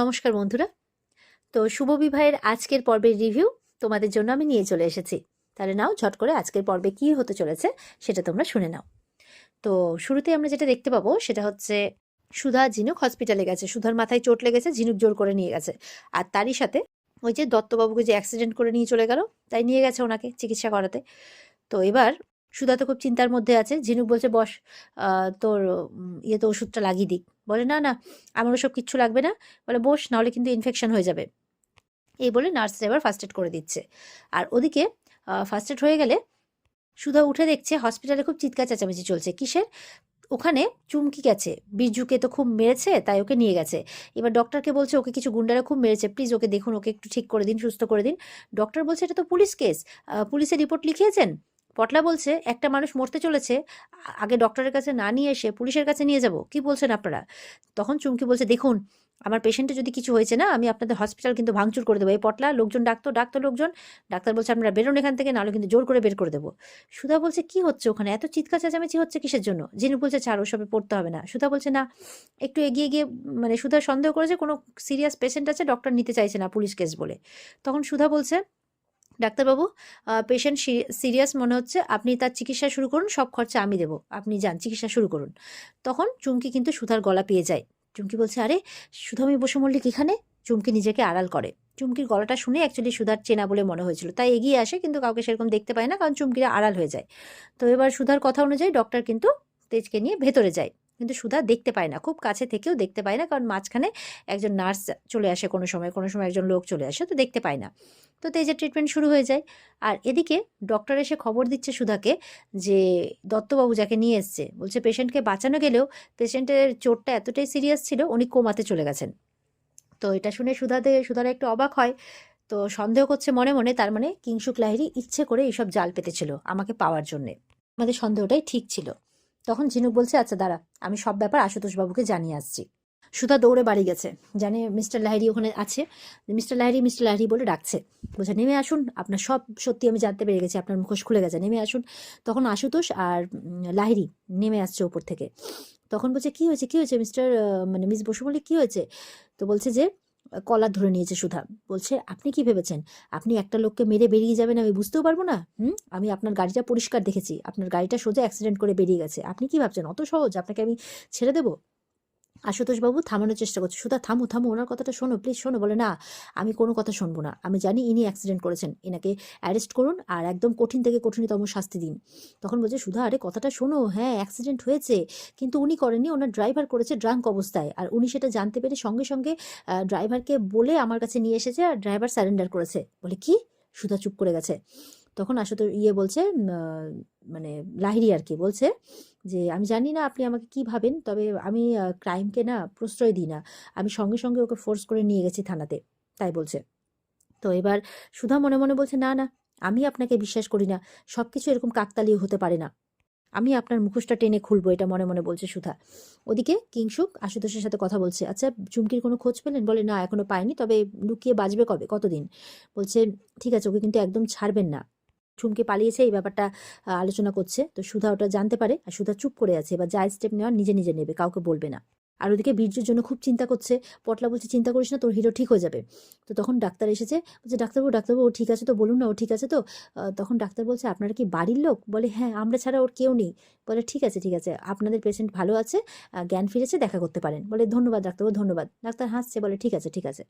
নমস্কার বন্ধুরা। তো শুভ বিবাহের আজকের পর্বের রিভিউ তোমাদের জন্য আমি নিয়ে চলে এসেছি। তাহলে নাও, ঝট করে আজকের পর্বে কি হতে চলেছে সেটা তোমরা শুনে নাও। তো শুরুতে আমরা যেটা দেখতে পাবো সেটা হচ্ছে সুধা ঝিনুক হসপিটালে গেছে। সুধার মাথায় চোট লেগেছে, ঝিনুক জোর করে নিয়ে গেছে। আর তারই সাথে ওই যে দত্তবাবুকে যে অ্যাক্সিডেন্ট করে নিয়ে চলে গেল, তাই নিয়ে গেছে ওনাকে চিকিৎসা করাতে। তো এবার সুধা তো খুব চিন্তার মধ্যে আছে, ঝিনুক বলছে, বস তোর ইয়ে তো ওষুধটা লাগিয়ে দিক। বলে, না না, আমার ওসব কিচ্ছু লাগবে না। বলে, বস, নাহলে কিন্তু ইনফেকশন হয়ে যাবে। এই বলে নার্সরা এবার ফার্স্ট এড করে দিচ্ছে। আর ওদিকে ফার্স্ট এড হয়ে গেলে সুধা উঠে দেখছে হসপিটালে খুব চিৎকার চেঁচামেচি চলছে। কিসের? ওখানে চুমকি গেছে। বিরজুকে তো খুব মেরেছে, তাই ওকে নিয়ে গেছে। এবার ডক্টরকে বলছে, ওকে কিছু গুন্ডারা খুব মেরেছে প্লিজ ওকে দেখুন, ওকে একটু ঠিক করে দিন, সুস্থ করে দিন। ডক্টর বলছে, এটা তো পুলিশ কেস পুলিশের রিপোর্ট লিখিয়েছেন? পটলা বলছে, একটা মানুষ মরতে চলেছে, আগে ডক্টরের কাছে না নিয়ে এসে পুলিশের কাছে নিয়ে যাব। কি বলছেন আপনারা? তখন চুমকি বলছে, দেখুন, আমার পেশেন্টে যদি কিছু হয়েছে না, আমি আপনাদের হসপিটাল কিন্তু ভাঙচুর করে দেবো। এই পটলা, লোকজন ডাক্তার ডাক্তার লোকজন, ডাক্তার বলছে, আপনারা বেরোন এখান থেকে, নাহলে কিন্তু জোর করে বের করে দেবো। সুধা বলছে, কি হচ্ছে ওখানে? এত চিৎকার চেঁচামেচি হচ্ছে কিসের জন্য? যিনি বলছে, ছাড়, ওসবে পড়তে হবে না। সুধা বলছে, না, একটু এগিয়ে গিয়ে মানে সুধা সন্দেহ করেছে, কোনো সিরিয়াস পেশেন্ট আছে ডক্টর নিতে চাইছে না, পুলিশ কেস বলে। তখন সুধা বলছে ডাক্তারবাবু পেশেন্ট সিরিয়াস মনে হচ্ছে, আপনি তার চিকিৎসা শুরু করুন, সব খরচা আমি দেবো, আপনি যান, চিকিৎসা শুরু করুন। তখন চুমকি কিন্তু সুধার গলা পেয়ে যায়। চুমকি বলছে, আরে সুধামি বসু মল্লিক এখানে চুমকি নিজেকে আড়াল করে। চুমকির গলাটা শুনে অ্যাকচুয়ালি সুধার চেনা বলে মনে হয়েছিল। তাই এগিয়ে আসে, কিন্তু কাউকে সেরকম দেখতে পায় না, কারণ চুমকিরা আড়াল হয়ে যায়। তো এবার সুধার কথা অনুযায়ী ডক্টর কিন্তু তেজকে নিয়ে ভেতরে যায়। কিন্তু সুধা দেখতে পায় না। খুব কাছে থেকেও দেখতে পায় না কারণ মাঝখানে একজন নার্স চলে আসে কোনো সময় কোনো সময় একজন লোক চলে আসে, তো দেখতে পায় না। তো তেজের ট্রিটমেন্ট শুরু হয়ে যায়। আর এদিকে ডক্টর এসে খবর দিচ্ছে সুধাকে যে দত্তবাবু যাকে নিয়ে এসছে, বলছে পেশেন্টকে বাঁচানো গেলেও পেশেন্টের চোটটা এতটাই সিরিয়াস ছিল, উনি কোমাতে চলে গেছেন। তো এটা শুনে সুধাতে, সুধারা একটু অবাক হয়। তো সন্দেহ করছে মনে মনে, তার মানে কিংশুক লাহিরি ইচ্ছে করে এইসব জাল পেতেছিল আমাকে পাওয়ার জন্যে। আমাদের সন্দেহটাই ঠিক ছিল। তখন ঝিনুক বলছে আচ্ছা দাঁড়া, আমি সব ব্যাপার আশুতোষ বাবুকে জানিয়ে আসছি। সুধা দৌড়ে বাড়ি গেছে। জানে মিস্টার লাহিরি ওখানে আছে। মিস্টার লাহিরি মিস্টার লাহিরি বলে ডাকছে। বলছে, নেমে আসুন, আপনার সব সত্যি আমি জানতে পেরে গেছি, আপনার মুখোশ খুলে গেছে, নেমে আসুন। তখন আশুতোষ আর লাহিরি নেমে আসছে ওপর থেকে। তখন বলছে, কি হয়েছে কি হয়েছে, মিস্টার মানে মিস বসু বলে কি হয়েছে? তো বলছে যে কলার ধরে নিয়েছে সুধা। বলছে, আপনি কি ভেবেছেন? আপনি একটা লোককে মেরে বেরিয়ে যাবেন, আমি বুঝতেও পারব না? হুম? আমি আপনার গাড়িটা পরিষ্কার দেখেছি। আপনার গাড়িটা সোজা অ্যাক্সিডেন্ট করে বেরিয়ে গেছে। আপনি কি ভাবছেন? অত সহজ? আপনাকে আমি ছেড়ে দেবো? আশুতোষ বাবু থামানোর চেষ্টা করছে। সুধা, থামো থামো, ওনার কথাটা শোনো প্লিজ শোনো, বলে না, আমি কোনো কথা শুনব না। আমি জানি ইনি অ্যাক্সিডেন্ট করেছেন। এনাকে অ্যারেস্ট করুন আর একদম কঠিন থেকে কঠিনতম শাস্তি দিন। তখন বলছে, সুধা, আরে কথাটা শোনো হ্যাঁ অ্যাক্সিডেন্ট হয়েছে, কিন্তু উনি করেননি, ওনার ড্রাইভার করেছে ড্রাঙ্ক অবস্থায়। আর উনি সেটা জানতে পেরে সঙ্গে সঙ্গে ড্রাইভারকে বলে আমার কাছে নিয়ে এসেছে আর ড্রাইভার স্যারেন্ডার করেছে। বলে, কি? সুধা চুপ করে গেছে। তখন আসলে ইয়ে বলছে মানে লাহিরি আর কি বলছে যে, আমি জানি না আপনি আমাকে কি ভাবেন, তবে আমি ক্রাইমকে না প্রশ্রয় দিই না। আমি সঙ্গে সঙ্গে ওকে ফোর্স করে নিয়ে গেছি থানাতে। তাই বলছে। তো এবার সুধা মনে মনে বলছে, না না, আমি আপনাকে বিশ্বাস করি না। সব কিছু এরকম কাকতালীয় হতে পারে না। আমি আপনার মুখোশটা টেনে খুলবো, এটা মনে মনে বলছে সুধা। ওদিকে কিংসুক আশুতোষের সাথে কথা বলছে আচ্ছা চুমকির কোনো খোঁজ পেলেন? বলে, না, এখনও পাইনি, তবে লুকিয়ে বাজবে কবে? কতদিন? বলছে, ঠিক আছে, ওকে কিন্তু একদম ছাড়বেন না। চুমকি পালিয়েছে, এই ব্যাপারটা আলোচনা করছে। তো সুধা ওটা জানতে পারে আর সুধা চুপ করে আছে, এবার যা স্টেপ নেওয়ার নিজে নিজে নেবে, কাউকে বলবে না। আর ওদিকে বীর্যের জন্য খুব চিন্তা করছে, পটলা বলছে, চিন্তা করিস না, তোর হিরো ঠিক হয়ে যাবে। তো তখন ডাক্তার এসেছে, বলছে, ডাক্তারবাবু ডাক্তারবাবু, ও ঠিক আছে তো, বলুন না, ও ঠিক আছে তো? তখন ডাক্তার বলছে, আপনারা কি বাড়ির লোক? বলে হ্যাঁ আমরা ছাড়া ওর কেউ নেই। বলে, ঠিক আছে ঠিক আছে, আপনাদের পেশেন্ট ভালো আছে জ্ঞান ফিরেছে, দেখা করতে পারেন। বলে, ধন্যবাদ, ডাক্তারবাবু, ধন্যবাদ। ডাক্তার হাসছে, বলে, ঠিক আছে ঠিক আছে।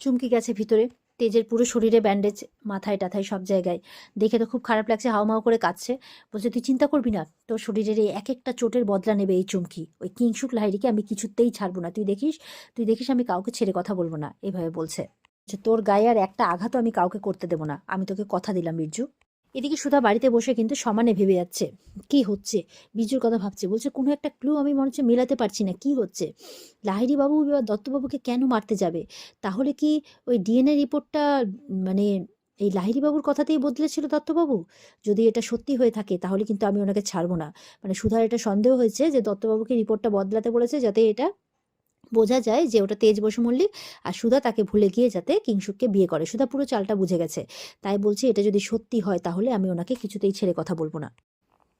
চুমকি গেছে ভিতরে। তেজের পুরো শরীরে ব্যান্ডেজ মাথায় টাথায় সব জায়গায়। দেখে তো খুব খারাপ লাগছে, হাওমাও করে কাঁদছে। বলছে, তুই চিন্তা করবি না, তোর শরীরের এই এক একটা চোটের বদলা নেবে এই চুমকি। ওই কিংসুক লাহিরিকে আমি কিছুতেই ছাড়বো না। তুই দেখিস তুই দেখিস আমি কাউকে ছেড়ে কথা বলব না। এভাবে বলছে। যে তোর গায়ে আর একটা আঘাত আমি কাউকে করতে দেবো না। আমি তোকে কথা দিলাম বীরজু এদিকে সুধা বাড়িতে বসে কিন্তু সমানে ভেবে যাচ্ছে। কি হচ্ছে? বিজুর কথা ভাবছে। বলছে, কোনো একটা ক্লু আমি মনে হচ্ছে মেলাতে পারছি না। কি হচ্ছে? লাহিরি বাবু বা দত্তবাবুকে কেন মারতে যাবে? তাহলে কি ওই ডিএনএ রিপোর্টটা মানে এই লাহিরি বাবুর কথাতেই বদলেছিল দত্তবাবু? যদি এটা সত্যি হয়ে থাকে, তাহলে কিন্তু আমি ওনাকে ছাড়বো না। মানে সুধার এটা সন্দেহ হয়েছে যে দত্তবাবুকে রিপোর্টটা বদলাতে বলেছে যাতে এটা বোঝা যায় যে ওটা তেজ বসু মল্লিক আর সুধা তাকে ভুলে গিয়ে যাতে কিংসুককে বিয়ে করে। সুধা পুরো চালটা বুঝে গেছে। তাই বলছে, এটা যদি সত্যি হয় তাহলে আমি ওনাকে কিছুতেই ছেড়ে কথা বলব না।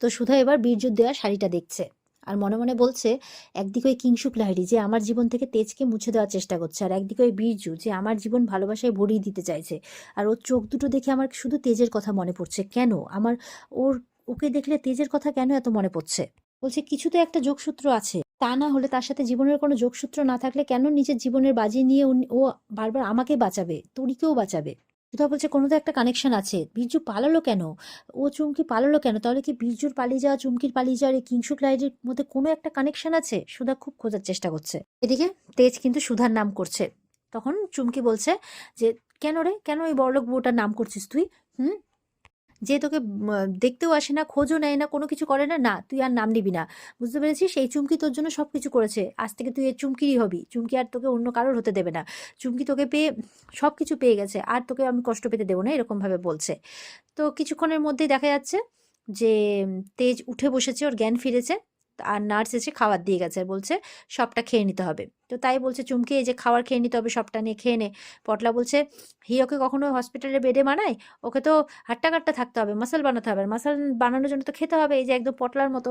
তো সুধা এবার বীরযুদ্ধ দেওয়া শাড়িটা দেখছে আর মনে মনে বলছে, একদিকে ওই কিংশুক লাহিড়ি যে আমার জীবন থেকে তেজকে মুছে দেওয়ার চেষ্টা করছে আর একদিকে ওই বীরজু যে আমার জীবন ভালোবাসায় ভরিয়ে দিতে চাইছে। আর ওর চোখ দুটো দেখে আমার শুধু তেজের কথা মনে পড়ছে। কেন? আমার, ওর, ওকে দেখলে তেজের কথা কেন এত মনে পড়ছে? বলছে কিছু তো একটা যোগসূত্র আছে। তা না হলে তার সাথে জীবনের কোনো যোগসূত্র না থাকলে কেন নিজের জীবনের বাজি নিয়ে ও বারবার আমাকে বাঁচাবে? তরিকেও বাঁচাবে? সুধা বলছে কোনো তো একটা কানেকশন আছে। বীরজু পালালো কেন? ও চুমকি পালালো কেন? তাহলে কি বীরজুর পালিয়ে যাওয়া, চুমকির পালিয়ে যাওয়ার এই কিংশুক লাইডের মধ্যে কোনো একটা কানেকশন আছে? সুধা খুব খোঁজার চেষ্টা করছে। এদিকে তেজ কিন্তু সুধার নাম করছে। তখন চুমকি বলছে যে, কেন রে? কেন এই বড়লোক বউটার নাম করছিস তুই? হুম? যে তোকে দেখতেও আসে না, খোঁজও নেয় না, কোনো কিছু করে না না, তুই আর নাম নিবি না। বুঝতে পেরেছিস? সেই চুমকি তোর জন্য সব কিছু করেছে। আজ থেকে তুই এর চুমকিরই হবি। চুমকি আর তোকে অন্য কারোর হতে দেবে না। চুমকি তোকে পেয়ে সব কিছু পেয়ে গেছে। আর তোকে আমি কষ্ট পেতে দেবো না, এরকমভাবে বলছে। তো কিছুক্ষণের মধ্যেই দেখা যাচ্ছে যে তেজ উঠে বসেছে, ওর জ্ঞান ফিরেছে। আর নার্স এসে খাবার দিয়ে গেছে বলছে, সবটা খেয়ে নিতে হবে। তো তাই বলছে চুমকি, এই যে খাবার খেয়ে নিতে হবে, সবটা নিয়ে খেয়ে নে। পটলা বলছে, হি, ওকে কখনো হসপিটালে বেডে বানায় ওকে তো হাট্টা কাট্টা থাকতে হবে মাসাল বানাতে হবে, আর মাসাল বানানোর জন্য তো খেতে হবে, এই যে একদম পটলার মতো।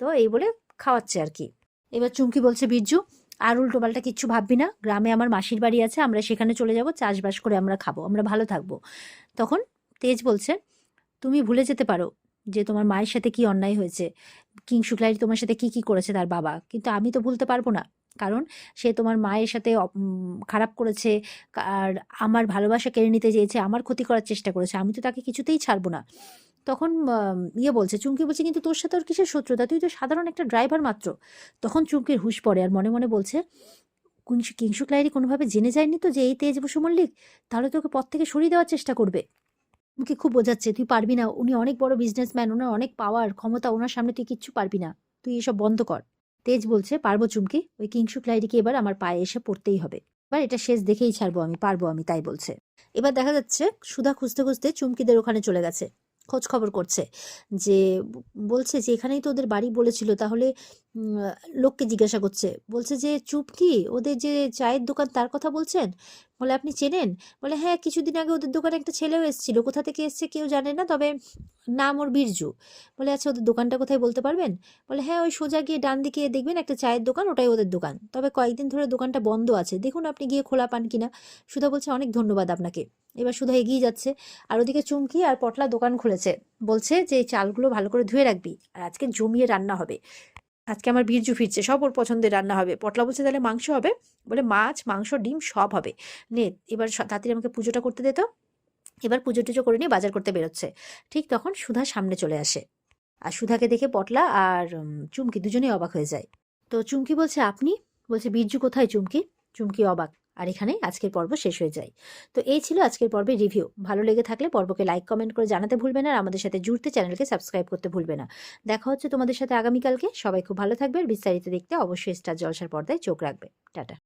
তো এই বলে খাওয়াচ্ছে আর কি। এবার চুমকি বলছে বিরজু আর উল্টো পাল্টা কিচ্ছু ভাববি না, গ্রামে আমার মাসির বাড়ি আছে, আমরা সেখানে চলে যাব, চাষবাস করে আমরা খাব, আমরা ভালো থাকব। তখন তেজ বলছে, তুমি ভুলে যেতে পারো যে তোমার মায়ের সাথে কি অন্যায় হয়েছে? কিং শুক্লাই তোমার সাথে কি কি করেছে তার বাবা? কিন্তু আমি তো ভুলতে পারব না। কারণ সে তোমার মায়ের সাথে খারাপ করেছে আর আমার ভালোবাসা কেড়ে নিতে চেয়েছে, আমার ক্ষতি করার চেষ্টা করেছে, আমি তো তাকে কিছুতেই ছাড়বো না। তখন ইয়ে বলছে, চুমকি বলছে, কিন্তু তোর সাথে ওর কিসের শত্রুতা? তুই তো সাধারণ একটা ড্রাইভার মাত্র। তখন চুমকির হুঁশ পড়ে আর মনে মনে বলছে কিংসু লাইরি কোনোভাবে জেনে যায়নি তো যে এই তেজ বসু মল্লিক? তাহলে তোকে পথ থেকে সরিয়ে দেওয়ার চেষ্টা করবে। মুখে খুব বোঝাচ্ছে, তুই পারবি না, উনি অনেক বড় বিজনেসম্যান ওনার অনেক পাওয়ার ক্ষমতা, ওনার সামনে তুই কিচ্ছু পারবি না, তুই এসব বন্ধ কর। তেজ বলছে, পারব চুমকি। ওই কিংসুক লাইরিকে এবার আমার পায়ে এসে পড়তেই হবে। এবার এটা শেষ দেখেই ছাড়বো আমি, পারব আমি, তাই বলছে। এবার দেখা যাচ্ছে, সুধা খুঁজতে খুঁজতে চুমকিদের ওখানে চলে গেছে, খোঁজ খবর করছে, যে বলছে যে, এখানেই তো ওদের বাড়ি বলেছিল, তাহলে লোককে জিজ্ঞাসা করছে। বলছে যে, চুপ কি? ওদের যে চায়ের দোকান তার কথা বলছেন? বলে, আপনি চেনেন? বলে হ্যাঁ কিছুদিন আগে ওদের দোকানে একটা ছেলেও এসেছিল। কোথা থেকে এসছে কেউ জানে না, তবে নাম ওর বীরজু। বলে আচ্ছা ওদের দোকানটা কোথায় বলতে পারবেন? বলে হ্যাঁ ওই সোজা গিয়ে ডান দিকে দেখবেন একটা চায়ের দোকান, ওটাই ওদের দোকান। তবে কয়েকদিন ধরে দোকানটা বন্ধ আছে। দেখুন আপনি গিয়ে খোলা পান কিনা। সুধা বলছে, অনেক ধন্যবাদ আপনাকে। এবার সুধা এগিয়ে যাচ্ছে, আর ওদিকে চুমকি আর পটলা দোকান খুলেছে। বলছে যে, চালগুলো ভালো করে ধুয়ে রাখবি, আর আজকে জমিয়ে রান্না হবে। আজকে আমার বীর্যু ফিরছে, সব ওর পছন্দের রান্না হবে। পটলা বলছে, তাহলে মাংস হবে? বলে, মাছ, মাংস, ডিম, সব হবে। নে, এবার তাড়াতাড়ি আমাকে পুজোটা করতে দে তো। এবার পুজো টুজো করে নিয়ে বাজার করতে বেরোচ্ছে। ঠিক তখন সুধা সামনে চলে আসে। আর সুধাকে দেখে পটলা আর চুমকি দুজনেই অবাক হয়ে যায়। তো চুমকি বলছে, আপনি? বলছে বীর্যু কোথায় চুমকি? চুমকি অবাক। আর এখানেই আজকের পর্ব শেষ হয়ে যায়। তো এই ছিল আজকের পর্বের রিভিউ ভালো লেগে থাকলে পর্বকে লাইক কমেন্ট করে জানাতে ভুলবে না আর আমাদের সাথে জুড়তে চ্যানেলকে সাবস্ক্রাইব করতে ভুলবে না। দেখা হচ্ছে তোমাদের সাথে আগামীকালকে। সবাই খুব ভালো থাকবে। আর বিস্তারিত দেখতে অবশ্যই স্টার জলসার পর্দায় চোখ রাখবে। টাটা।